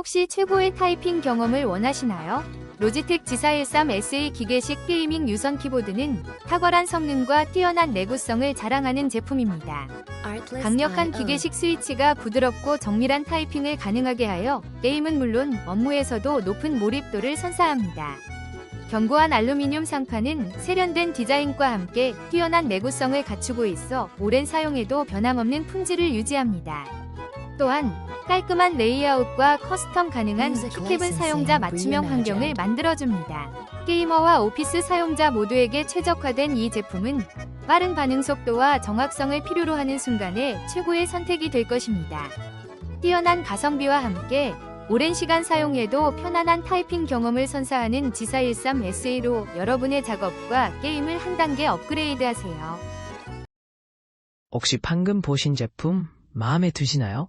혹시 최고의 타이핑 경험을 원하시나요? 로지텍 G413 SE 기계식 게이밍 유선 키보드는 탁월한 성능과 뛰어난 내구성을 자랑하는 제품입니다. 강력한 기계식 스위치가 부드럽고 정밀한 타이핑을 가능하게 하여 게임은 물론 업무에서도 높은 몰입도를 선사합니다. 견고한 알루미늄 상판은 세련된 디자인과 함께 뛰어난 내구성을 갖추고 있어 오랜 사용에도 변함없는 품질을 유지합니다. 또한 깔끔한 레이아웃과 커스텀 가능한 큐캡은 사용자 맞춤형 환경을 만들어줍니다. 게이머와 오피스 사용자 모두에게 최적화된 이 제품은 빠른 반응 속도와 정확성을 필요로 하는 순간에 최고의 선택이 될 것입니다. 뛰어난 가성비와 함께 오랜 시간 사용해도 편안한 타이핑 경험을 선사하는 G413 SE로 여러분의 작업과 게임을 한 단계 업그레이드 하세요. 혹시 방금 보신 제품 마음에 드시나요?